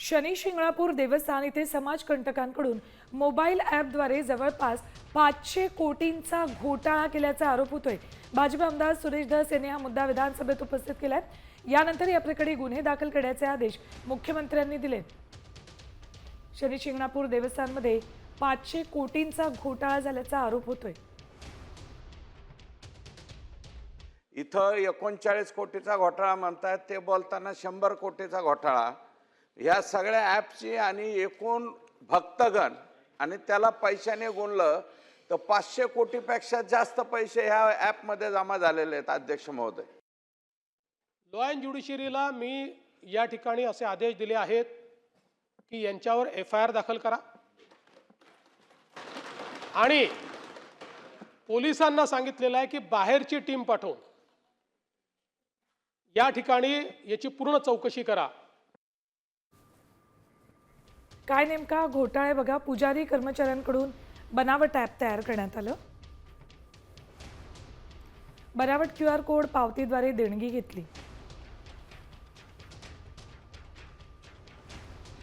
शनी शिंगणापूर देवस्थान येथे समाजकंटकांकडून मोबाईल ॲपद्वारे जवळपास पाचशे कोटींचा घोटाळा केल्याचा आरोप होतोय. भाजप आमदार सुरेश धस यांनी हा मुद्दा विधानसभेत उपस्थित केलाय. यानंतर या प्रकरणी गुन्हे दाखल करण्याचे आदेश मुख्यमंत्र्यांनी दिले. शनी शिंगणापूर देवस्थानमध्ये पाचशे कोटींचा घोटाळा झाल्याचा आरोप होतोय. इथं एकोणचाळीस कोटीचा घोटाळा म्हणतात ते बोलताना शंभर कोटीचा घोटाळा. ह्या सगळ्या ॲपची आणि एकूण भक्तगण आणि त्याला पैशाने गुणलं तर पाचशे कोटीपेक्षा जास्त पैसे ह्या ॲपमध्ये जमा झालेले आहेत अध्यक्ष महोदय. लॉ अँड ज्युडिशरीला मी या ठिकाणी असे आदेश दिले आहेत की यांच्यावर एफ आय आर दाखल करा. आणि पोलिसांना सांगितलेलं आहे की बाहेरची टीम पाठवून या ठिकाणी याची पूर्ण चौकशी करा. काय नेमका घोटाळे बघा पुजारी कर्मचाऱ्यांकडून बनावट ॲप तयार करण्यात आलं. बनावट क्यू आर कोड पावतीद्वारे देणगी घेतली.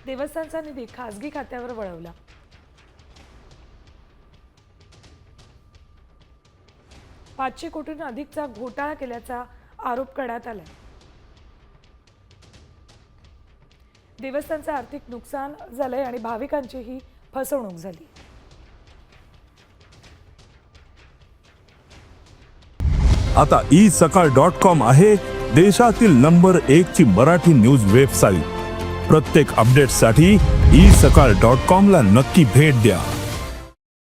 देवस्थानचा निधी खासगी खात्यावर वळवला. पाचशे कोटींहून अधिकचा घोटाळा केल्याचा आरोप करण्यात आलाय. देवस्थानचं आर्थिक नुकसान झालंय आणि भाविकांचीही फसवणूक झाली. आता ई सकाळ डॉट कॉम आहे देशातील नंबर एक ची मराठी न्यूज वेबसाईट. प्रत्येक अपडेटसाठी ई सकाळ डॉट कॉम ला नक्की भेट द्या.